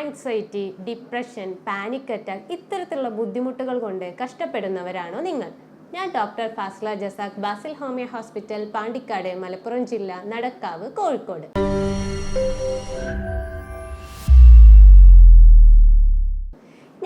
Anxiety depression panic attack ഇത്തരത്തിലുള്ള ബുദ്ധിമുട്ടുകൾ കൊണ്ട് കഷ്ടപ്പെടുന്നവരാണോ നിങ്ങൾ? ഞാൻ doctor Fasla Jasakh Basil homeo hospital Pandikkad Malappuram ജില്ല നടക്കാവ് കോഴിക്കോട്.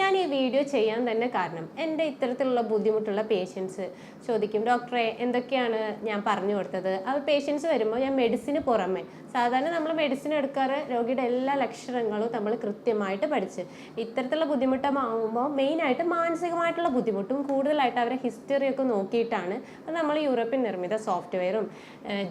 ഞാൻ ഈ വീഡിയോ ചെയ്യാൻ തന്നെ കാരണം എന്റെ ഇത്തരത്തിലുള്ള ബുദ്ധിമുട്ടുള്ള പേഷ്യൻസ് ചോദിക്കും ഡോക്ടറെ എന്തൊക്കെയാണ് ഞാൻ പറഞ്ഞു കൊടുത്തത്? ആ പേഷ്യൻസ് വരുമ്പോൾ ഞാൻ മെഡിസിന് പുറമെ സാധാരണ നമ്മൾ മെഡിസിൻ എടുക്കാറ് രോഗിയുടെ എല്ലാ ലക്ഷണങ്ങളും നമ്മൾ കൃത്യമായിട്ട് പഠിച്ച്. ഇത്തരത്തിലുള്ള ബുദ്ധിമുട്ടാകുമ്പോൾ മെയിനായിട്ട് മാനസികമായിട്ടുള്ള ബുദ്ധിമുട്ടും കൂടുതലായിട്ട് അവരെ ഹിസ്റ്ററി ഒക്കെ നോക്കിയിട്ടാണ് അത് നമ്മൾ യൂറോപ്യൻ നിർമ്മിത സോഫ്റ്റ്വെയറും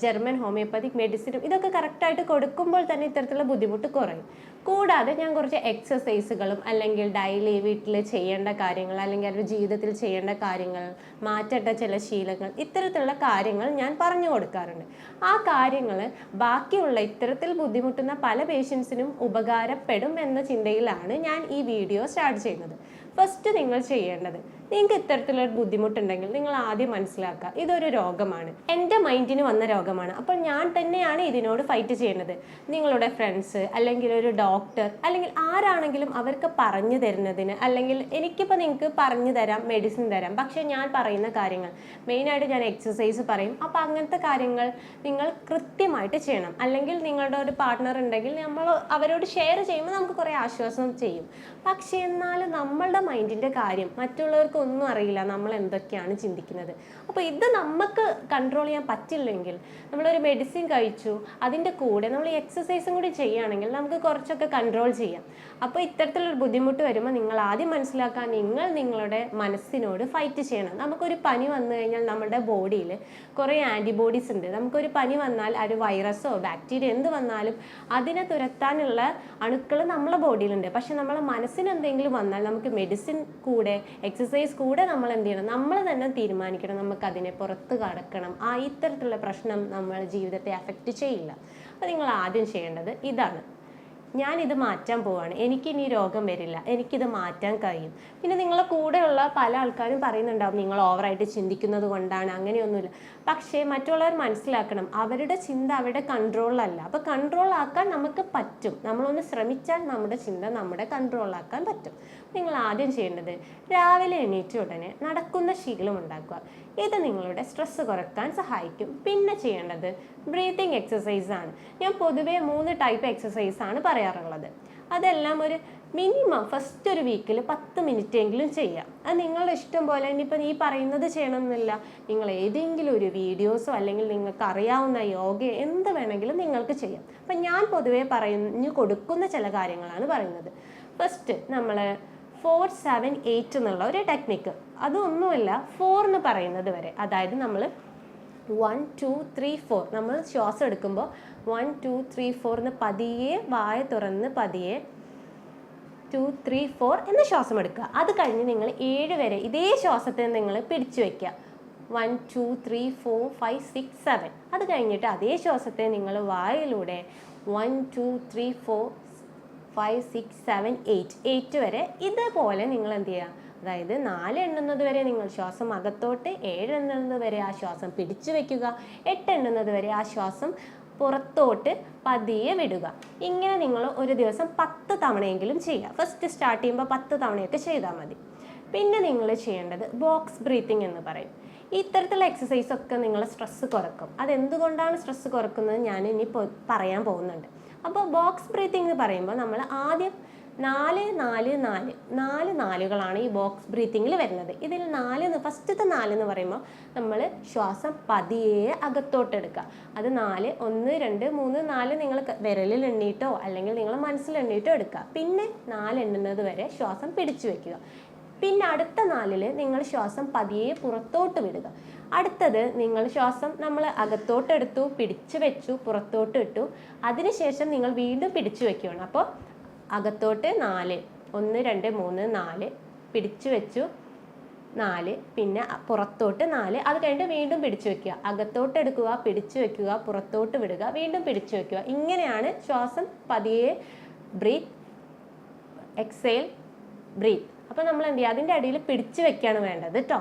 ജർമ്മൻ ഹോമിയോപ്പതിക് മെഡിസിനും ഇതൊക്കെ കറക്റ്റായിട്ട് കൊടുക്കുമ്പോൾ തന്നെ ഇത്തരത്തിലുള്ള ബുദ്ധിമുട്ട് കുറയും. കൂടാതെ ഞാൻ കുറച്ച് എക്സസൈസുകളും അല്ലെങ്കിൽ ഡെയിലി വീട്ടിൽ ചെയ്യേണ്ട കാര്യങ്ങൾ അല്ലെങ്കിൽ അവരുടെ ജീവിതത്തിൽ ചെയ്യേണ്ട കാര്യങ്ങൾ മാറ്റേണ്ട ചില ശീലങ്ങൾ ഇത്തരത്തിലുള്ള കാര്യങ്ങൾ ഞാൻ പറഞ്ഞു കൊടുക്കാറുണ്ട്. ആ കാര്യങ്ങൾ ബാക്കിയുള്ള ഇത്തരത്തിൽ ബുദ്ധിമുട്ടുന്ന പല പേഷ്യൻസിനും ഉപകാരപ്പെടും എന്ന ചിന്തയിലാണ് ഞാൻ ഈ വീഡിയോ സ്റ്റാർട്ട് ചെയ്യുന്നത്. ഫസ്റ്റ് നിങ്ങൾ ചെയ്യേണ്ടത് നിങ്ങൾക്ക് ഇത്തരത്തിലൊരു ബുദ്ധിമുട്ടുണ്ടെങ്കിൽ നിങ്ങൾ ആദ്യം മനസ്സിലാക്കുക ഇതൊരു രോഗമാണ്. എന്റെ മൈൻഡിന് വന്ന രോഗമാണ്. അപ്പോൾ ഞാൻ തന്നെയാണ് ഇതിനോട് ഫൈറ്റ് ചെയ്യുന്നത് നിങ്ങളുടെ ഫ്രണ്ട്സ് അല്ലെങ്കിൽ ഒരു ഡോക്ടർ അല്ലെങ്കിൽ ആരാണെങ്കിലും അവർക്ക് പറഞ്ഞു തരുന്നതിന് അല്ലെങ്കിൽ എനിക്കിപ്പോൾ നിങ്ങൾക്ക് പറഞ്ഞു തരാം മെഡിസിൻ തരാം. പക്ഷേ ഞാൻ പറയുന്ന കാര്യങ്ങൾ മെയിനായിട്ട് ഞാൻ എക്സസൈസ് പറയും. അപ്പോൾ അങ്ങനത്തെ കാര്യങ്ങൾ നിങ്ങൾ കൃത്യമായിട്ട് ചെയ്യണം. അല്ലെങ്കിൽ നിങ്ങളുടെ ഒരു പാർട്ട്ണർ ഉണ്ടെങ്കിൽ നമ്മൾ അവരോട് ഷെയർ ചെയ്യുമ്പോൾ നമുക്ക് കുറേ ആശ്വാസം ചെയ്യും. പക്ഷേ എന്നാൽ നമ്മളുടെ മൈൻഡിന്റെ കാര്യം മറ്റുള്ളവർക്ക് ഒന്നും അറിയില്ല നമ്മൾ എന്തൊക്കെയാണ് ചിന്തിക്കുന്നത്. അപ്പോൾ ഇത് നമുക്ക് കൺട്രോൾ ചെയ്യാൻ പറ്റില്ലെങ്കിൽ നമ്മളൊരു മെഡിസിൻ കഴിച്ചു അതിന്റെ കൂടെ നമ്മൾ എക്സസൈസും കൂടി ചെയ്യുകയാണെങ്കിൽ നമുക്ക് കുറച്ചൊക്കെ കൺട്രോൾ ചെയ്യാം. അപ്പോൾ ഇത്തരത്തിലൊരു ബുദ്ധിമുട്ട് വരുമ്പോൾ നിങ്ങൾ ആദ്യം മനസ്സിലാക്കാൻ നിങ്ങൾ നിങ്ങളുടെ മനസ്സിനോട് ഫൈറ്റ് ചെയ്യണം. നമുക്കൊരു പനി വന്നു കഴിഞ്ഞാൽ നമ്മുടെ ബോഡിയിൽ കുറേ ആന്റിബോഡീസ് ഉണ്ട്. നമുക്കൊരു പനി വന്നാൽ ഒരു വൈറസോ ബാക്ടീരിയ എന്ത് വന്നാലും അതിനെ തുരത്താനുള്ള അണുക്കൾ നമ്മളെ ബോഡിയിലുണ്ട് പക്ഷെ നമ്മളെ മനസ്സിന് എന്തെങ്കിലും വന്നാൽ നമുക്ക് മെഡിസിൻ കൂടെ എക്സസൈസ് കൂടെ നമ്മൾ എന്ത് ചെയ്യണം? നമ്മൾ തന്നെ തീരുമാനിക്കണം. നമുക്ക് അതിനെ പുറത്ത് കടക്കണം. ആ ഇത്തരത്തിലുള്ള പ്രശ്നം നമ്മൾ ജീവിതത്തെ അഫക്റ്റ് ചെയ്യില്ല. അപ്പോൾ നിങ്ങൾ ആദ്യം ചെയ്യേണ്ടത് ഇതാണ്. ഞാനിത് മാറ്റാൻ പോവാണ്. എനിക്കിനി രോഗം വരില്ല. എനിക്കിത് മാറ്റാൻ കഴിയും. പിന്നെ നിങ്ങളെ കൂടെയുള്ള പല ആൾക്കാരും പറയുന്നുണ്ടാവും നിങ്ങൾ ഓവറായിട്ട് ചിന്തിക്കുന്നത് കൊണ്ടാണ്. അങ്ങനെയൊന്നുമില്ല. പക്ഷേ മറ്റുള്ളവർ മനസ്സിലാക്കണം. അവരുടെ ചിന്ത അവരുടെ കൺട്രോളിലല്ല അപ്പോൾ കൺട്രോൾ ആക്കാൻ നമുക്ക് പറ്റും. നമ്മളൊന്ന് ശ്രമിച്ചാൽ നമ്മുടെ ചിന്ത നമ്മുടെ കൺട്രോളാക്കാൻ പറ്റും. നിങ്ങൾ ആദ്യം ചെയ്യേണ്ടത് രാവിലെ എണീറ്റ ഉടനെ നടക്കുന്ന ശീലം ഉണ്ടാക്കുക. ഇത് നിങ്ങളുടെ സ്ട്രെസ്സ് കുറയ്ക്കാൻ സഹായിക്കും. പിന്നെ ചെയ്യേണ്ടത് ബ്രീത്തിങ് എക്സസൈസ് ആണ്. ഞാൻ പൊതുവേ മൂന്ന് ടൈപ്പ് എക്സസൈസ് ആണ് പറയാറുള്ളത്. അതെല്ലാം ഒരു മിനിമം ഫസ്റ്റ് ഒരു വീക്കിൽ പത്ത് മിനിറ്റ് എങ്കിലും ചെയ്യാം. അത് നിങ്ങളുടെ ഇഷ്ടം പോലെ ഇനിയിപ്പോൾ ഈ പറയുന്നത് ചെയ്യണമെന്നില്ല. നിങ്ങൾ ഏതെങ്കിലും ഒരു വീഡിയോസോ അല്ലെങ്കിൽ നിങ്ങൾക്ക് അറിയാവുന്ന യോഗ എന്ത് വേണമെങ്കിലും നിങ്ങൾക്ക് ചെയ്യാം. അപ്പം ഞാൻ പൊതുവേ പറഞ്ഞു കൊടുക്കുന്ന ചില കാര്യങ്ങളാണ് പറയുന്നത്. ഫസ്റ്റ് നമ്മൾ ഫോർ സെവൻ എയ്റ്റ് എന്നുള്ള ഒരു ടെക്നിക്ക് അതൊന്നുമല്ല ഫോർ എന്ന് പറയുന്നത് വരെ. അതായത് നമ്മൾ വൺ ടു ത്രീ ഫോർ നമ്മൾ ശ്വാസം എടുക്കുമ്പോൾ വൺ ടു ത്രീ ഫോർ പതിയെ വായ തുറന്ന് പതിയെ ടു ത്രീ ഫോർ എന്ന ശ്വാസം എടുക്കുക. അത് കഴിഞ്ഞ് നിങ്ങൾ ഏഴ് വരെ ഇതേ ശ്വാസത്തെ നിങ്ങൾ പിടിച്ചു വയ്ക്കുക one two three four five six seven അത് കഴിഞ്ഞിട്ട് അതേ ശ്വാസത്തെ നിങ്ങൾ വായിലൂടെ one two three four five six seven eight eight വരെ ഇതുപോലെ നിങ്ങൾ എന്ത് ചെയ്യുക? അതായത് നാല് എണ്ണുന്നത് വരെ നിങ്ങൾ ശ്വാസം അകത്തോട്ട് ഏഴ് എണ്ണുന്നത് വരെ ആ ശ്വാസം പിടിച്ചു വയ്ക്കുക എട്ട് എണ്ണുന്നത് വരെ ആ ശ്വാസം പുറത്തോട്ട് പതിയെ വിടുക. ഇങ്ങനെ നിങ്ങൾ ഒരു ദിവസം പത്ത് തവണയെങ്കിലും ചെയ്യുക. ഫസ്റ്റ് സ്റ്റാർട്ട് ചെയ്യുമ്പോൾ പത്ത് തവണയൊക്കെ ചെയ്താൽ മതി. പിന്നെ നിങ്ങൾ ചെയ്യേണ്ടത് ബോക്സ് ബ്രീത്തിങ് എന്ന് പറയും. ഇത്തരത്തിലുള്ള എക്സസൈസ് ഒക്കെ നിങ്ങൾ സ്ട്രെസ്സ് കുറക്കും. അതെന്തുകൊണ്ടാണ് സ്ട്രെസ്സ് കുറക്കുന്നത്? ഞാൻ ഇനി പറയാൻ പോകുന്നുണ്ട്. അപ്പോൾ ബോക്സ് ബ്രീത്തിങ് എന്ന് പറയുമ്പോൾ നമ്മൾ ആദ്യം നാല് നാല് നാല്. നാല് നാലുകളാണ് ഈ ബോക്സ് ബ്രീത്തിങ്ങിൽ വരുന്നത്. ഇതിൽ നാല് ഫസ്റ്റത്തെ നാല് എന്ന് പറയുമ്പോൾ നമ്മൾ ശ്വാസം പതിയെ അകത്തോട്ട് എടുക്കുക. അത് നാല് ഒന്ന് രണ്ട് മൂന്ന് നാല് നിങ്ങൾ വിരലിൽ എണ്ണീട്ടോ അല്ലെങ്കിൽ നിങ്ങൾ മനസ്സിൽ എണ്ണീട്ടോ എടുക്കുക. പിന്നെ നാല് എണ്ണുന്നത് വരെ ശ്വാസം പിടിച്ചു വെക്കുക. പിന്നെ അടുത്ത നാലിൽ നിങ്ങൾ ശ്വാസം പതിയെ പുറത്തോട്ട് വിടുക. അടുത്തത് നിങ്ങൾ ശ്വാസം നമ്മൾ അകത്തോട്ട് എടുത്തു പിടിച്ചു വെച്ചു പുറത്തോട്ട് ഇട്ടു. അതിനുശേഷം നിങ്ങൾ വീണ്ടും പിടിച്ചു വെക്കുകയാണ്. അപ്പോൾ അകത്തോട്ട് നാല് ഒന്ന് രണ്ട് മൂന്ന് നാല് പിടിച്ചു വെച്ചു നാല് പിന്നെ പുറത്തോട്ട് നാല്. അത് കഴിഞ്ഞിട്ട് വീണ്ടും പിടിച്ചു വെക്കുക. അകത്തോട്ട് എടുക്കുക പിടിച്ചു വെക്കുക പുറത്തോട്ട് വിടുക വീണ്ടും പിടിച്ചു വെക്കുക. ഇങ്ങനെയാണ് ശ്വാസം പതിയെ ബ്രീത്ത് എക്സേൽ ബ്രീത്ത് അപ്പോൾ നമ്മൾ എന്ത് ചെയ്യുക? അതിന്റെ അടിയിൽ പിടിച്ചു വെക്കുകയാണ് വേണ്ടത് കേട്ടോ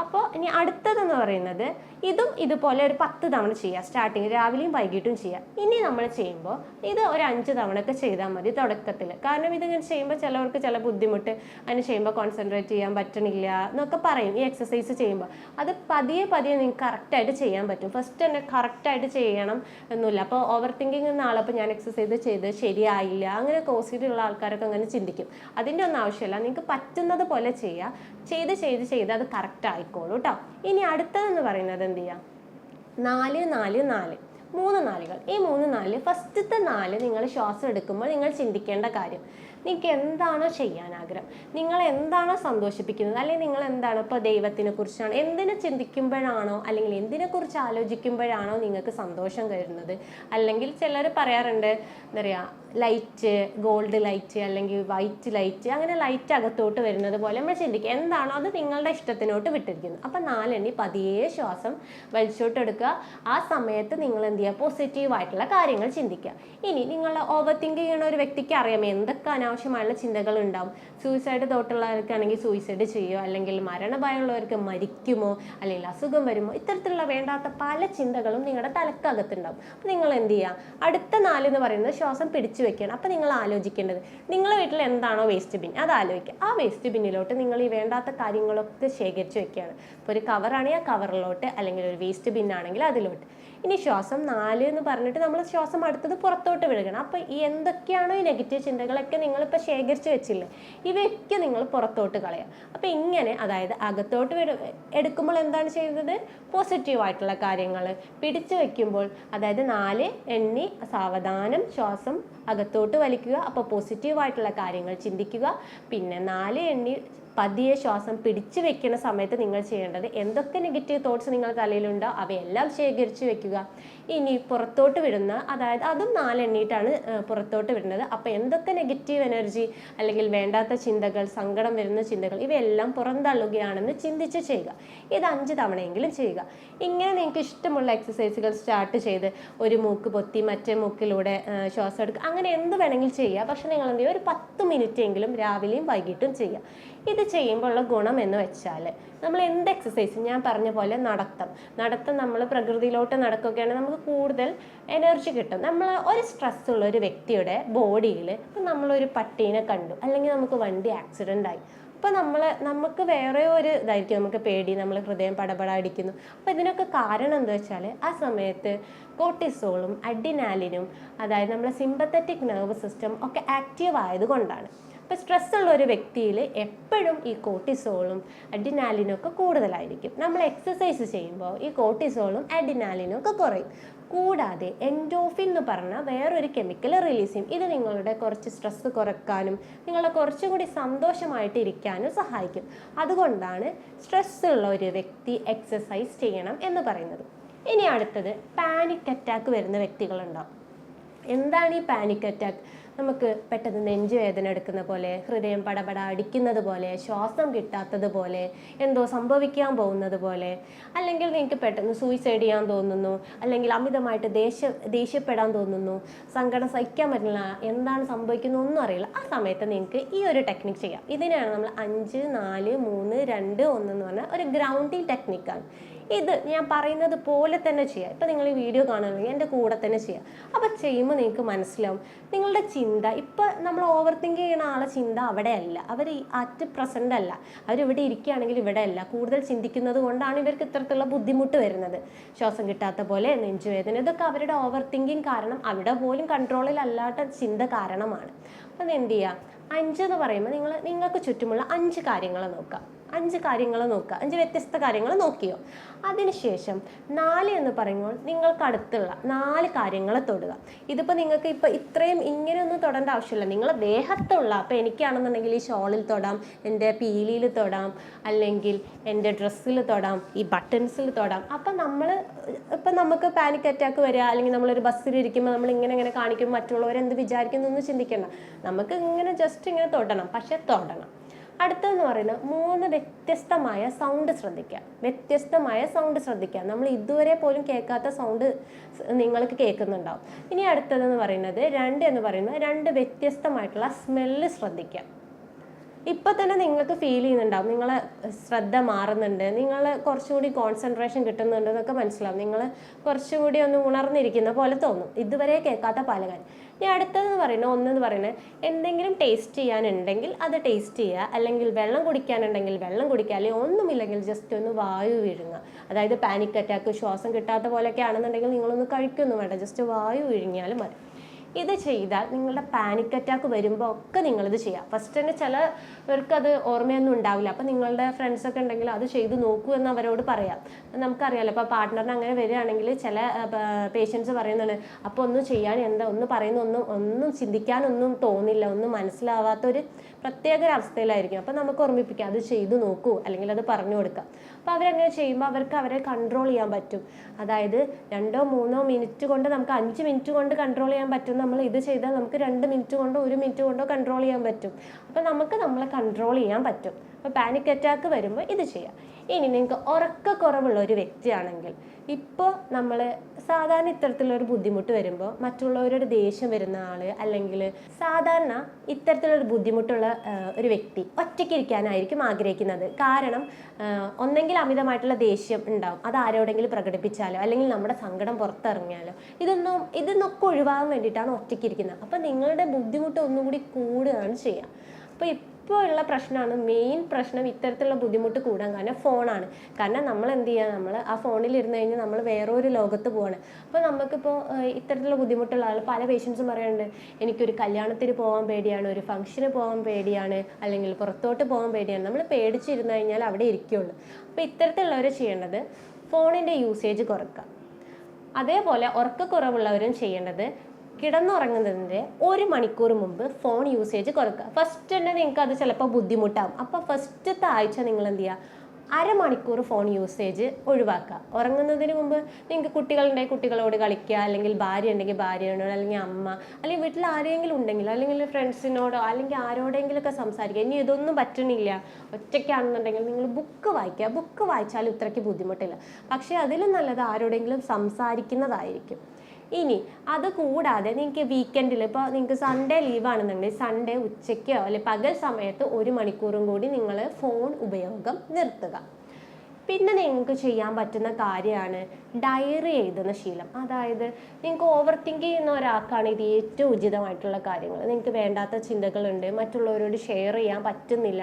അപ്പോൾ ഇനി അടുത്തതെന്ന് പറയുന്നത് ഇതും ഇതുപോലെ ഒരു പത്ത് തവണ ചെയ്യുക സ്റ്റാർട്ടിങ് രാവിലെയും വൈകിട്ടും ചെയ്യുക ഇനി നമ്മൾ ചെയ്യുമ്പോൾ ഇത് ഒരു അഞ്ച് തവണ ഒക്കെ ചെയ്താൽ മതി തുടക്കത്തിൽ. കാരണം ഇതിങ്ങനെ ചെയ്യുമ്പോൾ ചിലവർക്ക് ചില ബുദ്ധിമുട്ട് അതിന് ചെയ്യുമ്പോൾ കോൺസെൻട്രേറ്റ് ചെയ്യാൻ പറ്റണില്ല എന്നൊക്കെ പറയും ഈ എക്സസൈസ് ചെയ്യുമ്പോൾ. അത് പതിയെ പതിയെ നിങ്ങൾക്ക് കറക്റ്റായിട്ട് ചെയ്യാൻ പറ്റും. ഫസ്റ്റ് തന്നെ കറക്റ്റായിട്ട് ചെയ്യണം എന്നില്ല അപ്പോൾ ഓവർ തിങ്കിങ് എന്ന ആളപ്പോൾ ഞാൻ എക്സസൈസ് ചെയ്ത് ശരിയായില്ല. അങ്ങനെ കോസിറ്റുള്ള ആൾക്കാരൊക്കെ അങ്ങനെ ചിന്തിക്കും. അതിന്റെ ഒന്നും ആവശ്യമില്ല. നിങ്ങൾക്ക് പറ്റുന്നത് പോലെ ചെയ്യുക ചെയ്ത് ചെയ്ത് ചെയ്ത് അത് കറക്റ്റ് ആയിക്കോളൂ കേട്ടോ ഇനി അടുത്തതെന്ന് പറയുന്നത് എന്ത് ചെയ്യുക നാല് നാല് നാല്. മൂന്ന് നാലുകൾ. ഈ മൂന്ന് നാല് ഫസ്റ്റത്തെ നാല് നിങ്ങൾ ശ്വാസം എടുക്കുമ്പോൾ നിങ്ങൾ ചിന്തിക്കേണ്ട കാര്യം. നിങ്ങൾക്ക് എന്താണോ ചെയ്യാൻ ആഗ്രഹം? നിങ്ങൾ എന്താണോ സന്തോഷിപ്പിക്കുന്നത്? അല്ലെങ്കിൽ നിങ്ങൾ എന്താണ് ഇപ്പോൾ ദൈവത്തിനെ കുറിച്ചാണ്? എന്തിനെ ചിന്തിക്കുമ്പോഴാണോ? അല്ലെങ്കിൽ എന്തിനെ കുറിച്ച് ആലോചിക്കുമ്പോഴാണോ നിങ്ങൾക്ക് സന്തോഷം കരുന്നത് അല്ലെങ്കിൽ ചിലർ പറയാറുണ്ട് എന്താ പറയുക ലൈറ്റ് ഗോൾഡ് ലൈറ്റ് അല്ലെങ്കിൽ വൈറ്റ് ലൈറ്റ് അങ്ങനെ ലൈറ്റ് അകത്തോട്ട് വരുന്നത് പോലെ നമ്മൾ ചിന്തിക്കുക. എന്താണോ അത് നിങ്ങളുടെ ഇഷ്ടത്തിനോട്ട് വിട്ടിരിക്കുന്നത് അപ്പം നാലെണ്ണി പതിയെ ശ്വാസം വലിച്ചോട്ട് എടുക്കുക. ആ സമയത്ത് നിങ്ങൾ എന്ത് ചെയ്യുക? പോസിറ്റീവായിട്ടുള്ള കാര്യങ്ങൾ ചിന്തിക്കുക. ഇനി നിങ്ങൾ ഓവർ തിങ്ക് ചെയ്യുന്ന ഒരു വ്യക്തിക്ക് അറിയാം എന്തൊക്കെ അനാവശ്യമായുള്ള ചിന്തകൾ ഉണ്ടാവും. സൂയിസൈഡ് തോട്ടുള്ളവർക്കാണെങ്കിൽ സൂയിസൈഡ് ചെയ്യുമോ അല്ലെങ്കിൽ മരണഭയമുള്ളവർക്ക് മരിക്കുമോ അല്ലെങ്കിൽ അസുഖം വരുമോ ഇത്തരത്തിലുള്ള വേണ്ടാത്ത പല ചിന്തകളും നിങ്ങളുടെ തലക്കകത്തുണ്ടാവും. അപ്പം നിങ്ങൾ എന്ത് ചെയ്യുക? അടുത്ത നാല് എന്ന് പറയുന്നത് ശ്വാസം പിടിച്ചു വെക്കണം അപ്പം നിങ്ങൾ ആലോചിക്കേണ്ടത് നിങ്ങളുടെ വീട്ടിൽ എന്താണോ വേസ്റ്റ് ബിൻ അത് ആലോചിക്കുക. ആ വേസ്റ്റ് ബിന്നിലോട്ട് നിങ്ങൾ ഈ വേണ്ടാത്ത കാര്യങ്ങളൊക്കെ ശേഖരിച്ച് വെക്കുകയാണ്. ഇപ്പോൾ ഒരു കവറാണെങ്കിൽ ആ കവറിലോട്ട് അല്ലെങ്കിൽ ഒരു വേസ്റ്റ് ബിന്നാണെങ്കിൽ അതിലോട്ട്. ഇനി ശ്വാസം നാല് എന്ന് പറഞ്ഞിട്ട് നമ്മൾ ശ്വാസം അടുത്തത് പുറത്തോട്ട് വിഴുകണം അപ്പോൾ ഈ എന്തൊക്കെയാണോ ഈ നെഗറ്റീവ് ചിന്തകളൊക്കെ നിങ്ങളിപ്പോൾ ശേഖരിച്ച് വെച്ചില്ലേ? ഇവയൊക്കെ നിങ്ങൾ പുറത്തോട്ട് കളയുക. അപ്പോൾ ഇങ്ങനെ അതായത് അകത്തോട്ട് എടുക്കുമ്പോൾ എന്താണ് ചെയ്യുന്നത്? പോസിറ്റീവായിട്ടുള്ള കാര്യങ്ങൾ പിടിച്ചു വെക്കുമ്പോൾ അതായത് നാല് എണ്ണി സാവധാനം ശ്വാസം അകത്തോട്ട് വലിക്കുക. അപ്പോൾ പോസിറ്റീവായിട്ടുള്ള കാര്യങ്ങൾ ചിന്തിക്കുക. പിന്നെ നാല് എണ്ണി പതിയെ ശ്വാസം പിടിച്ചു വെക്കുന്ന സമയത്ത് നിങ്ങൾ ചെയ്യേണ്ടത് എന്തൊക്കെ നെഗറ്റീവ് തോട്ട്സ് നിങ്ങൾ തലയിലുണ്ടോ അവയെല്ലാം ശേഖരിച്ചു വെക്കുക. ഇനി പുറത്തോട്ട് വിടുന്ന അതായത് അതും നാലെണ്ണീട്ടാണ് പുറത്തോട്ട് വിടുന്നത്. അപ്പോൾ എന്തൊക്കെ നെഗറ്റീവ് എനർജി അല്ലെങ്കിൽ വേണ്ടാത്ത ചിന്തകൾ സങ്കടം വരുന്ന ചിന്തകൾ ഇവയെല്ലാം പുറന്തള്ളുകയാണെന്ന് ചിന്തിച്ച് ചെയ്യുക. ഇത് അഞ്ച് തവണയെങ്കിലും ചെയ്യുക. ഇങ്ങനെ നിങ്ങൾക്ക് ഇഷ്ടമുള്ള എക്സസൈസുകൾ സ്റ്റാർട്ട് ചെയ്ത് ഒരു മൂക്ക് പൊത്തി മറ്റേ മൂക്കിലൂടെ ശ്വാസം എടുക്കുക. അങ്ങനെ എന്ത് വേണമെങ്കിലും ചെയ്യുക. പക്ഷെ നിങ്ങൾ എന്ത് ചെയ്യുക? ഒരു പത്ത് മിനിറ്റ് എങ്കിലും രാവിലെയും വൈകിട്ടും ചെയ്യുക. ഇത് ചെയ്യുമ്പോഴുള്ള ഗുണം എന്ന് വെച്ചാൽ നമ്മൾ എന്ത് എക്സസൈസ് ഞാൻ പറഞ്ഞ പോലെ നടത്തം. നടത്തം നമ്മൾ പ്രകൃതിയിലോട്ട് നടക്കുകയാണെങ്കിൽ നമുക്ക് കൂടുതൽ എനർജി കിട്ടും. നമ്മൾ ഒരു സ്ട്രെസ് ഉള്ള ഒരു വ്യക്തിയുടെ ബോഡിയിൽ ഇപ്പം നമ്മളൊരു പട്ടീനെ കണ്ടു. അല്ലെങ്കിൽ നമുക്ക് വണ്ടി ആക്സിഡന്റ് ആയി. അപ്പോൾ നമ്മൾ നമുക്ക് വേറെ ഒരു ഇതായിരിക്കും. നമുക്ക് പേടി നമ്മൾ ഹൃദയം പടപട അടിക്കുന്നു. അപ്പോൾ ഇതിനൊക്കെ കാരണം എന്താ വെച്ചാൽ ആ സമയത്ത് കോർട്ടിസോളും അഡിനാലിനും അതായത് നമ്മുടെ സിമ്പത്തറ്റിക് നെർവ് സിസ്റ്റം ഒക്കെ ആക്റ്റീവ് ആയതുകൊണ്ടാണ്. ഇപ്പോൾ സ്ട്രെസ് ഉള്ള ഒരു വ്യക്തിയിൽ എപ്പോഴും ഈ കോർട്ടിസോളും അഡിനാലിനും ഒക്കെ കൂടുതലായിരിക്കും. നമ്മൾ എക്സസൈസ് ചെയ്യുമ്പോൾ ഈ കോർട്ടിസോളും അഡിനാലിനും ഒക്കെ കുറയും. കൂടാതെ എൻഡോഫിൻ എന്ന് പറഞ്ഞ വേറൊരു കെമിക്കൽ റിലീസ് ചെയ്യും. ഇത് നിങ്ങളുടെ കുറച്ച് സ്ട്രെസ് കുറക്കാനും നിങ്ങളെ കുറച്ചും കൂടി സന്തോഷമായിട്ട് ഇരിക്കാനും സഹായിക്കും. അതുകൊണ്ടാണ് സ്ട്രെസ് ഉള്ള ഒരു വ്യക്തി എക്സസൈസ് ചെയ്യണം എന്ന് പറയുന്നത്. ഇനി അടുത്തത് പാനിക് അറ്റാക്ക് വരുന്ന വ്യക്തികളുണ്ടാവും എന്താണ് ഈ പാനിക് അറ്റാക്ക് നമുക്ക് പെട്ടെന്ന് നെഞ്ചുവേദന എടുക്കുന്ന പോലെ ഹൃദയം പടപട അടിക്കുന്നത് പോലെ ശ്വാസം കിട്ടാത്തത് പോലെ എന്തോ സംഭവിക്കാൻ പോകുന്നത് പോലെ അല്ലെങ്കിൽ നിങ്ങൾക്ക് പെട്ടെന്ന് സൂയിസൈഡ് ചെയ്യാൻ തോന്നുന്നു അല്ലെങ്കിൽ അമിതമായിട്ട് ദേഷ്യ ദേഷ്യപ്പെടാൻ തോന്നുന്നു സങ്കടം സഹിക്കാൻ പറ്റില്ല എന്താണ് സംഭവിക്കുന്നത് ഒന്നും അറിയില്ല. ആ സമയത്ത് നിങ്ങൾക്ക് ഈ ഒരു ടെക്നിക്ക് ചെയ്യാം. ഇതിനാണ് നമ്മൾ അഞ്ച് നാല് മൂന്ന് രണ്ട് ഒന്ന് എന്ന് പറഞ്ഞാൽ ഒരു ഗ്രൗണ്ടിങ് ടെക്നിക്കാണ് ഇത് ഞാൻ പറയുന്നത് പോലെ തന്നെ ചെയ്യാം. ഇപ്പം നിങ്ങൾ ഈ വീഡിയോ കാണുകയാണെങ്കിൽ എന്റെ കൂടെ തന്നെ ചെയ്യാം. അപ്പോൾ ചെയ്യുമ്പോൾ നിങ്ങൾക്ക് മനസ്സിലാവും. നിങ്ങളുടെ ചിന്ത ഇപ്പം നമ്മൾ ഓവർ തിങ്ക് ചെയ്യുന്ന ആളെ ചിന്ത അവിടെയല്ല. അവർ അറ്റ് പ്രസന്റ് അല്ല. അവരിവിടെ ഇരിക്കുകയാണെങ്കിൽ ഇവിടെ അല്ല കൂടുതൽ ചിന്തിക്കുന്നത് കൊണ്ടാണ് ഇവർക്ക് ഇത്തരത്തിലുള്ള ബുദ്ധിമുട്ട് വരുന്നത്. ശ്വാസം കിട്ടാത്ത പോലെ നെഞ്ചുവേദന ഇതൊക്കെ അവരുടെ ഓവർ തിങ്കിങ് കാരണം അവിടെ പോലും കൺട്രോളിൽ അല്ലാത്ത ചിന്ത കാരണമാണ്. അപ്പം എന്ത് ചെയ്യുക അഞ്ച് എന്ന് പറയുമ്പോൾ നിങ്ങൾ നിങ്ങൾക്ക് ചുറ്റുമുള്ള അഞ്ച് കാര്യങ്ങൾ നോക്കുക അഞ്ച് കാര്യങ്ങൾ നോക്കുക. അഞ്ച് വ്യത്യസ്ത കാര്യങ്ങൾ നോക്കിയോ. അതിനുശേഷം നാല് എന്ന് പറയുമ്പോൾ നിങ്ങൾക്ക് അടുത്തുള്ള നാല് കാര്യങ്ങൾ തൊടുക. ഇതിപ്പോൾ നിങ്ങൾക്ക് ഇപ്പോൾ ഇത്രയും ഇങ്ങനെയൊന്നും തൊടേണ്ട ആവശ്യമില്ല. നിങ്ങൾ ദേഹത്തുള്ള അപ്പോൾ എനിക്കാണെന്നുണ്ടെങ്കിൽ ഈ ഷോളിൽ തൊടാം എന്റെ പീലിയിൽ തൊടാം അല്ലെങ്കിൽ എന്റെ ഡ്രസ്സിൽ തൊടാം ഈ ബട്ടൺസിൽ തൊടാം. അപ്പം നമ്മൾ ഇപ്പം നമുക്ക് പാനിക് അറ്റാക്ക് വരിക അല്ലെങ്കിൽ നമ്മളൊരു ബസ്സിൽ ഇരിക്കുമ്പോൾ നമ്മൾ ഇങ്ങനെ ഇങ്ങനെ കാണിക്കുമ്പോൾ മറ്റുള്ളവരെന്ത് വിചാരിക്കുന്നു എന്ന് ചിന്തിക്കേണ്ട. നമുക്ക് ഇങ്ങനെ ജസ്റ്റ് ഇങ്ങനെ തൊടണം. പക്ഷെ തൊടണം. അടുത്തതെന്ന് പറയുന്നത് മൂന്ന് വ്യത്യസ്തമായ സൗണ്ട് ശ്രദ്ധിക്കുക. വ്യത്യസ്തമായ സൗണ്ട് ശ്രദ്ധിക്കുക. നമ്മൾ ഇതുവരെ പോലും കേൾക്കാത്ത സൗണ്ട് നിങ്ങൾക്ക് കേൾക്കുന്നുണ്ടാവും. ഇനി അടുത്തതെന്ന് പറയുന്നത് രണ്ട് എന്ന് പറയുന്നത് രണ്ട് വ്യത്യസ്തമായിട്ടുള്ള സ്മെല്ല് ശ്രദ്ധിക്കുക. ഇപ്പൊ തന്നെ നിങ്ങൾക്ക് ഫീൽ ചെയ്യുന്നുണ്ടാവും. നിങ്ങളെ ശ്രദ്ധ മാറുന്നുണ്ട്. നിങ്ങൾ കുറച്ചുകൂടി കോൺസെൻട്രേഷൻ കിട്ടുന്നുണ്ട് എന്നൊക്കെ മനസ്സിലാവും. നിങ്ങൾ കുറച്ചുകൂടി ഒന്ന് ഉണർന്നിരിക്കുന്ന പോലെ തോന്നും. ഇതുവരെ കേൾക്കാത്ത പല കാര്യം ഇനി അടുത്തതെന്ന് പറയുന്നത് ഒന്നെന്ന് പറയുന്നത് എന്തെങ്കിലും ടേസ്റ്റ് ചെയ്യാനുണ്ടെങ്കിൽ അത് ടേസ്റ്റ് ചെയ്യുക. അല്ലെങ്കിൽ വെള്ളം കുടിക്കാനുണ്ടെങ്കിൽ വെള്ളം കുടിക്കുക. അല്ലെങ്കിൽ ഒന്നുമില്ലെങ്കിൽ ജസ്റ്റ് ഒന്ന് വായു വിഴുങ്ങുക. അതായത് പാനിക് അറ്റാക്ക് ശ്വാസം കിട്ടാത്ത പോലെയൊക്കെ ആണെന്നുണ്ടെങ്കിൽ നിങ്ങളൊന്ന് കഴിക്കൊന്നും വേണ്ട. ജസ്റ്റ് വായു വിഴുങ്ങിയാലും മതി. ഇത് ചെയ്താൽ നിങ്ങളുടെ പാനിക് അറ്റാക്ക് വരുമ്പോൾ ഒക്കെ നിങ്ങളിത് ചെയ്യാം. ഫസ്റ്റ് തന്നെ ചിലവർക്ക് അത് ഓർമ്മയൊന്നും ഉണ്ടാവില്ല. അപ്പം നിങ്ങളുടെ ഫ്രണ്ട്സ് ഒക്കെ ഉണ്ടെങ്കിൽ അത് ചെയ്ത് നോക്കൂ എന്ന് അവരോട് പറയാം. നമുക്കറിയാലോ അപ്പോൾ പാർട്ട്ണറിന് അങ്ങനെ വരികയാണെങ്കിൽ ചില പേഷ്യൻസ് പറയുന്നുണ്ട് അപ്പോൾ ഒന്നും ചെയ്യാൻ എന്താ ഒന്ന് പറയുന്ന ഒന്നും ഒന്നും ചിന്തിക്കാനൊന്നും തോന്നില്ല ഒന്നും മനസ്സിലാവാത്തൊരു പ്രത്യേക ഒരു അവസ്ഥയിലായിരിക്കും. അപ്പം നമുക്ക് ഓർമ്മിപ്പിക്കാം അത് ചെയ്തു നോക്കൂ അല്ലെങ്കിൽ അത് പറഞ്ഞു കൊടുക്കാം. അപ്പോൾ അവരങ്ങനെ ചെയ്യുമ്പോൾ അവർക്ക് അവരെ കൺട്രോൾ ചെയ്യാൻ പറ്റും. അതായത് രണ്ടോ മൂന്നോ മിനിറ്റ് കൊണ്ട് നമുക്ക് അഞ്ച് മിനിറ്റ് കൊണ്ട് കൺട്രോൾ ചെയ്യാൻ പറ്റും. നമ്മൾ ഇത് ചെയ്താൽ നമുക്ക് രണ്ട് മിനിറ്റ് കൊണ്ടോ ഒരു മിനിറ്റ് കൊണ്ടോ കൺട്രോൾ ചെയ്യാൻ പറ്റും. അപ്പോൾ നമുക്ക് നമ്മളെ കൺട്രോൾ ചെയ്യാൻ പറ്റും. അപ്പോൾ പാനിക് അറ്റാക്ക് വരുമ്പോൾ ഇത് ചെയ്യാം. ഇനി നിങ്ങൾക്ക് ഉറക്കക്കുറവുള്ള ഒരു വ്യക്തിയാണെങ്കിൽ ഇപ്പോൾ നമ്മൾ സാധാരണ ഇത്തരത്തിലൊരു ബുദ്ധിമുട്ട് വരുമ്പോൾ മറ്റുള്ളവരുടെ ദേഷ്യം വരുന്ന ആൾ അല്ലെങ്കിൽ സാധാരണ ഇത്തരത്തിലൊരു ബുദ്ധിമുട്ടുള്ള ഒരു വ്യക്തി ഒറ്റയ്ക്കിരിക്കാനായിരിക്കും ആഗ്രഹിക്കുന്നത്. കാരണം ഒന്നെങ്കിൽ അമിതമായിട്ടുള്ള ദേഷ്യം ഉണ്ടാവും. അത് ആരോടെങ്കിലും പ്രകടിപ്പിച്ചാലോ അല്ലെങ്കിൽ നമ്മുടെ സങ്കടം പുറത്തിറങ്ങിയാലോ ഇതൊന്നും ഇതൊന്നൊക്കെ ഒഴിവാകാൻ വേണ്ടിയിട്ടാണ് ഒറ്റയ്ക്കിരിക്കുന്നത് അപ്പം നിങ്ങളുടെ ബുദ്ധിമുട്ട് ഒന്നുകൂടി കൂടുകയാണ് ചെയ്യുക അപ്പോൾ ഇപ്പോൾ ഉള്ള പ്രശ്നമാണ്. മെയിൻ പ്രശ്നം ഇത്തരത്തിലുള്ള ബുദ്ധിമുട്ട് കൂടാൻ കാരണം ഫോണാണ് കാരണം നമ്മൾ എന്ത് ചെയ്യുക നമ്മൾ ആ ഫോണിൽ ഇരുന്ന് കഴിഞ്ഞാൽ നമ്മൾ വേറൊരു ലോകത്ത് പോവാണ്. അപ്പോൾ നമുക്കിപ്പോൾ ഇത്തരത്തിലുള്ള ബുദ്ധിമുട്ടുള്ള ആൾ പല പേഷ്യൻസും പറയുന്നുണ്ട് എനിക്കൊരു കല്യാണത്തിന് പോകാൻ പേടിയാണ് ഒരു ഫംഗ്ഷന് പോകാൻ പേടിയാണ് അല്ലെങ്കിൽ പുറത്തോട്ട് പോകാൻ പേടിയാണ്. നമ്മൾ പേടിച്ചിരുന്ന് കഴിഞ്ഞാൽ അവിടെ ഇരിക്കുകയുള്ളൂ അപ്പോൾ ഇത്തരത്തിലുള്ളവർ ചെയ്യേണ്ടത് ഫോണിന്റെ യൂസേജ് കുറക്കുക. അതേപോലെ ഉറക്കക്കുറവുള്ളവരും ചെയ്യേണ്ടത് കിടന്നുറങ്ങുന്നതിന്റെ ഒരു മണിക്കൂർ മുമ്പ് ഫോൺ യൂസേജ് കുറക്കുക. ഫസ്റ്റ് തന്നെ നിങ്ങൾക്ക് അത് ചിലപ്പോൾ ബുദ്ധിമുട്ടാകും അപ്പോൾ ഫസ്റ്റത്തെ ആഴ്ച നിങ്ങൾ എന്ത് ചെയ്യുക? അരമണിക്കൂർ ഫോൺ യൂസേജ് ഒഴിവാക്കുക. ഉറങ്ങുന്നതിന് മുമ്പ് നിങ്ങൾക്ക് കുട്ടികളുണ്ടെങ്കിൽ കുട്ടികളോട് കളിക്കുക. അല്ലെങ്കിൽ ഭാര്യ ഉണ്ടെങ്കിൽ ഭാര്യയോട് അല്ലെങ്കിൽ അമ്മ അല്ലെങ്കിൽ വീട്ടിൽ ആരെങ്കിലും ഉണ്ടെങ്കിൽ അല്ലെങ്കിൽ ഫ്രണ്ട്സിനോടോ അല്ലെങ്കിൽ ആരോടെങ്കിലുമൊക്കെ സംസാരിക്കുക. ഇനി ഇതൊന്നും പറ്റണില്ല. ഒറ്റയ്ക്കാണെന്നുണ്ടെങ്കിൽ നിങ്ങൾ ബുക്ക് വായിക്കുക. ബുക്ക് വായിച്ചാൽ ഇത്രയ്ക്ക് ബുദ്ധിമുട്ടില്ല. പക്ഷേ അതിലും നല്ലത് ആരോടെങ്കിലും സംസാരിക്കുന്നതായിരിക്കും. ഇനി അത് കൂടാതെ നിങ്ങൾക്ക് വീക്കെൻഡിൽ ഇപ്പോൾ നിങ്ങൾക്ക് സൺഡേ ലീവ് ആണെന്നുണ്ടെങ്കിൽ സൺഡേ ഉച്ചയ്ക്കോ അല്ലെങ്കിൽ പകൽ സമയത്ത് ഒരു മണിക്കൂറും കൂടി നിങ്ങൾ ഫോൺ ഉപയോഗം നിർത്തുക. പിന്നെ നിങ്ങൾക്ക് ചെയ്യാൻ പറ്റുന്ന കാര്യമാണ് ഡയറി എഴുതുന്ന ശീലം. അതായത് നിങ്ങൾക്ക് ഓവർ തിങ്ക് ചെയ്യുന്ന ഒരാൾക്കാണ് ഇത് ഏറ്റവും ഉചിതമായിട്ടുള്ള കാര്യങ്ങൾ. നിങ്ങൾക്ക് വേണ്ടാത്ത ചിന്തകളുണ്ട് മറ്റുള്ളവരോട് ഷെയർ ചെയ്യാൻ പറ്റുന്നില്ല.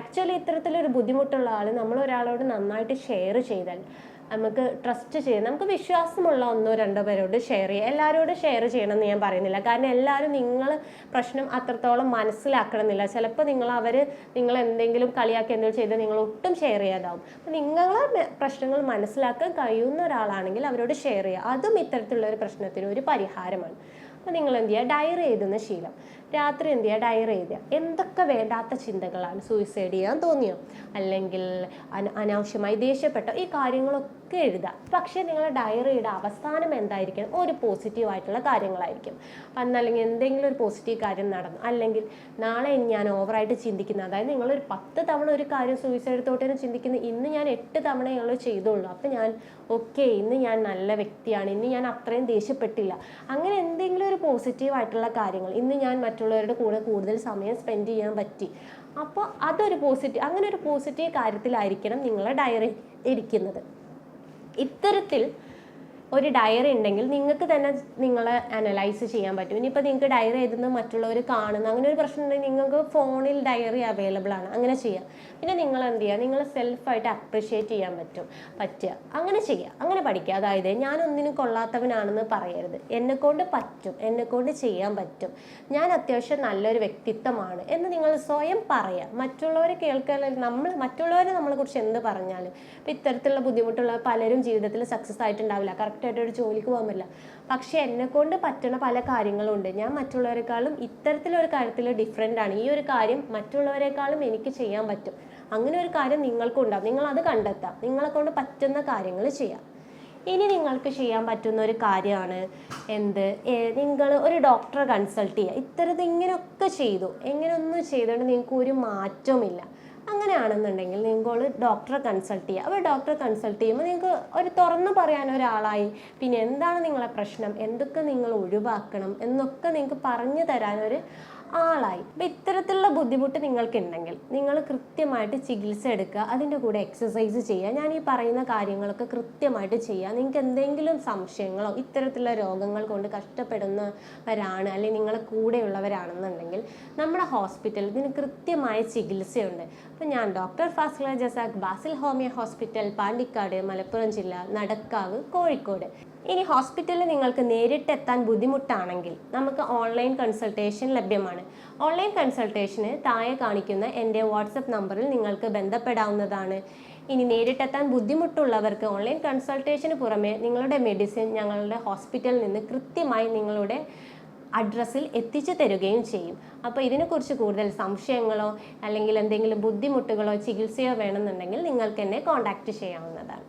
ആക്ച്വലി ഇത്തരത്തിലൊരു ബുദ്ധിമുട്ടുള്ള ആൾ നമ്മൾ ഒരാളോട് നന്നായിട്ട് ഷെയർ ചെയ്താൽ നമുക്ക് ട്രസ്റ്റ് ചെയ്യാം നമുക്ക് വിശ്വാസമുള്ള ഒന്നോ രണ്ടോ പേരോട് ഷെയർ ചെയ്യുക. എല്ലാവരോടും ഷെയർ ചെയ്യണമെന്ന് ഞാൻ പറയുന്നില്ല. കാരണം എല്ലാവരും നിങ്ങൾ പ്രശ്നം അത്രത്തോളം മനസ്സിലാക്കണമെന്നില്ല. ചിലപ്പോൾ നിങ്ങൾ അവർ നിങ്ങൾ എന്തെങ്കിലും കളിയാക്കി എന്തെങ്കിലും ചെയ്താൽ നിങ്ങൾ ഒട്ടും ഷെയർ ചെയ്യാതാവും. അപ്പം നിങ്ങൾ പ്രശ്നങ്ങൾ മനസ്സിലാക്കാൻ കഴിയുന്ന ഒരാളാണെങ്കിൽ അവരോട് ഷെയർ ചെയ്യുക. അതും ഇത്തരത്തിലുള്ള ഒരു പ്രശ്നത്തിന് ഒരു പരിഹാരമാണ്. അപ്പോൾ നിങ്ങൾ എന്ത് ചെയ്യുക? ഡയറി എഴുതുന്ന ശീലം. രാത്രി എന്ത് ചെയ്യുക? ഡയറി എഴുതുക. എന്തൊക്കെ വേണ്ടാത്ത ചിന്തകളാണ് സൂയിസൈഡ് ചെയ്യാൻ തോന്നിയോ? അല്ലെങ്കിൽ അന- അനാവശ്യമായി ദേഷ്യപ്പെട്ടോ? ഈ കാര്യങ്ങളൊക്കെ എഴുതുക. പക്ഷേ നിങ്ങളുടെ ഡയറിയുടെ അവസാനം എന്തായിരിക്കണം? ഒരു പോസിറ്റീവ് ആയിട്ടുള്ള കാര്യങ്ങളായിരിക്കും. അന്നല്ലെങ്കിൽ എന്തെങ്കിലും ഒരു പോസിറ്റീവ് കാര്യം നടന്നു. അല്ലെങ്കിൽ നാളെ ഞാൻ ഓവറായിട്ട് ചിന്തിക്കുന്ന. അതായത് നിങ്ങളൊരു പത്ത് തവണ ഒരു കാര്യം സൂയിസൈഡ് തോട്ടേനെ ചിന്തിക്കുന്ന. ഇന്ന് ഞാൻ എട്ട് തവണ ഞങ്ങൾ ചെയ്തോളൂ അപ്പം ഞാൻ ഓക്കെ ഇന്ന് ഞാൻ നല്ല വ്യക്തിയാണ്. ഇന്ന് ഞാൻ അത്രയും ദേഷ്യപ്പെട്ടില്ല. അങ്ങനെ എന്തെങ്കിലും ഒരു പോസിറ്റീവ് ആയിട്ടുള്ള കാര്യങ്ങൾ. ഇന്ന് ഞാൻ മറ്റുള്ളവരുടെ കൂടെ കൂടുതൽ സമയം സ്പെൻഡ് ചെയ്യാൻ പറ്റി. അപ്പോൾ അതൊരു പോസിറ്റീവ് അങ്ങനെ ഒരു പോസിറ്റീവ് കാര്യത്തിലായിരിക്കണം നിങ്ങളുടെ ഡയറി ഇരിക്കുന്നത്. ഇത്തരത്തിൽ ഒരു ഡയറി ഉണ്ടെങ്കിൽ നിങ്ങൾക്ക് തന്നെ നിങ്ങളെ അനലൈസ് ചെയ്യാൻ പറ്റും. ഇനിയിപ്പോൾ നിങ്ങൾക്ക് ഡയറി എഴുതുന്ന മറ്റുള്ളവർ കാണുന്ന അങ്ങനെ ഒരു പ്രശ്നം ഉണ്ടെങ്കിൽ നിങ്ങൾക്ക് ഫോണിൽ ഡയറി അവൈലബിൾ ആണ്. അങ്ങനെ ചെയ്യാം. പിന്നെ നിങ്ങൾ എന്ത് ചെയ്യുക? നിങ്ങൾ സെൽഫായിട്ട് അപ്രിഷ്യേറ്റ് ചെയ്യാൻ പറ്റും. പറ്റുക. അങ്ങനെ ചെയ്യുക അങ്ങനെ പഠിക്കുക. അതായത് ഞാൻ ഒന്നിനും കൊള്ളാത്തവനാണെന്ന് പറയരുത്. എന്നെക്കൊണ്ട് പറ്റും. എന്നെക്കൊണ്ട് ചെയ്യാൻ പറ്റും. ഞാൻ അത്യാവശ്യം നല്ലൊരു വ്യക്തിത്വമാണ് എന്ന് നിങ്ങൾ സ്വയം പറയുക. മറ്റുള്ളവരെ കേൾക്കാൻ നമ്മൾ മറ്റുള്ളവരെ നമ്മളെ കുറിച്ച് എന്ത് പറഞ്ഞാലും. ഇപ്പം ഇത്തരത്തിലുള്ള ബുദ്ധിമുട്ടുള്ള പലരും ജീവിതത്തിൽ സക്സസ് ആയിട്ടുണ്ടാവില്ല. കറക്റ്റായിട്ട് ഒരു ജോലിക്ക് പോകാൻ പറ്റില്ല. പക്ഷെ എന്നെക്കൊണ്ട് പറ്റുന്ന പല കാര്യങ്ങളും ഉണ്ട് ഞാൻ മറ്റുള്ളവരെക്കാളും ഇത്തരത്തിലൊരു കാര്യത്തിൽ ഡിഫറെന്റ് ആണ്. ഈ ഒരു കാര്യം മറ്റുള്ളവരെക്കാളും എനിക്ക് ചെയ്യാൻ പറ്റും. അങ്ങനെ ഒരു കാര്യം നിങ്ങൾക്കും നിങ്ങൾ അത് കണ്ടെത്താം. നിങ്ങളെ കൊണ്ട് പറ്റുന്ന കാര്യങ്ങൾ ചെയ്യാം. ഇനി നിങ്ങൾക്ക് ചെയ്യാൻ പറ്റുന്ന ഒരു കാര്യമാണ് എന്ത്? നിങ്ങൾ ഒരു ഡോക്ടറെ കൺസൾട്ട് ചെയ്യുക. ഇത്തരത്തിൽ ഇങ്ങനെയൊക്കെ ചെയ്തു. എങ്ങനെയൊന്നും ചെയ്തുകൊണ്ട് നിങ്ങൾക്ക് ഒരു മാറ്റവുമില്ല. അങ്ങനെയാണെന്നുണ്ടെങ്കിൽ നിങ്ങൾ ഡോക്ടറെ കൺസൾട്ട് ചെയ്യുക അപ്പോൾ ഡോക്ടറെ കൺസൾട്ട് ചെയ്യുമ്പോൾ നിങ്ങൾക്ക് ഒരു തുറന്നു പറയാൻ ഒരാളായി പിന്നെ എന്താണ് നിങ്ങളെ പ്രശ്നം? എന്തൊക്കെ നിങ്ങൾ ഒഴിവാക്കണം? എന്നൊക്കെ നിങ്ങൾക്ക് പറഞ്ഞു തരാൻ ഒരു ആളായി. അപ്പം ഇത്തരത്തിലുള്ള ബുദ്ധിമുട്ട് നിങ്ങൾക്കുണ്ടെങ്കിൽ നിങ്ങൾ കൃത്യമായിട്ട് ചികിത്സ എടുക്കുക അതിന്റെ കൂടെ എക്സസൈസ് ചെയ്യുക. ഞാൻ ഈ പറയുന്ന കാര്യങ്ങളൊക്കെ കൃത്യമായിട്ട് ചെയ്യുക. നിങ്ങൾക്ക് എന്തെങ്കിലും സംശയങ്ങളോ ഇത്തരത്തിലുള്ള രോഗങ്ങൾ കൊണ്ട് കഷ്ടപ്പെടുന്നവരാണ് അല്ലെങ്കിൽ നിങ്ങളെ കൂടെയുള്ളവരാണെന്നുണ്ടെങ്കിൽ നമ്മുടെ ഹോസ്പിറ്റലിൽ ഇതിന് കൃത്യമായ ചികിത്സയുണ്ട്. അപ്പം ഞാൻ doctor Fasla Jazakh Basil homeo hospital Pandikkad Malappuram ജില്ല നടക്കാവ് കോഴിക്കോട്. ഇനി ഹോസ്പിറ്റലിൽ നിങ്ങൾക്ക് നേരിട്ട് എത്താൻ ബുദ്ധിമുട്ടാണെങ്കിൽ നമുക്ക് ഓൺലൈൻ കൺസൾട്ടേഷൻ ലഭ്യമാണ് ഓൺലൈൻ കൺസൾട്ടേഷന് താഴെ കാണിക്കുന്ന എന്റെ വാട്സപ്പ് നമ്പറിൽ നിങ്ങൾക്ക് ബന്ധപ്പെടാവുന്നതാണ്. ഇനി നേരിട്ടെത്താൻ ബുദ്ധിമുട്ടുള്ളവർക്ക് ഓൺലൈൻ കൺസൾട്ടേഷന് പുറമെ നിങ്ങളുടെ മെഡിസിൻ ഞങ്ങളുടെ ഹോസ്പിറ്റലിൽ നിന്ന് കൃത്യമായി നിങ്ങളുടെ അഡ്രസ്സിൽ എത്തിച്ചു തരുകയും ചെയ്യും. അപ്പോൾ ഇതിനെക്കുറിച്ച് കൂടുതൽ സംശയങ്ങളോ അല്ലെങ്കിൽ എന്തെങ്കിലും ബുദ്ധിമുട്ടുകളോ ചികിത്സയോ വേണമെന്നുണ്ടെങ്കിൽ നിങ്ങൾക്ക് എന്നെ കോൺടാക്റ്റ് ചെയ്യാവുന്നതാണ്.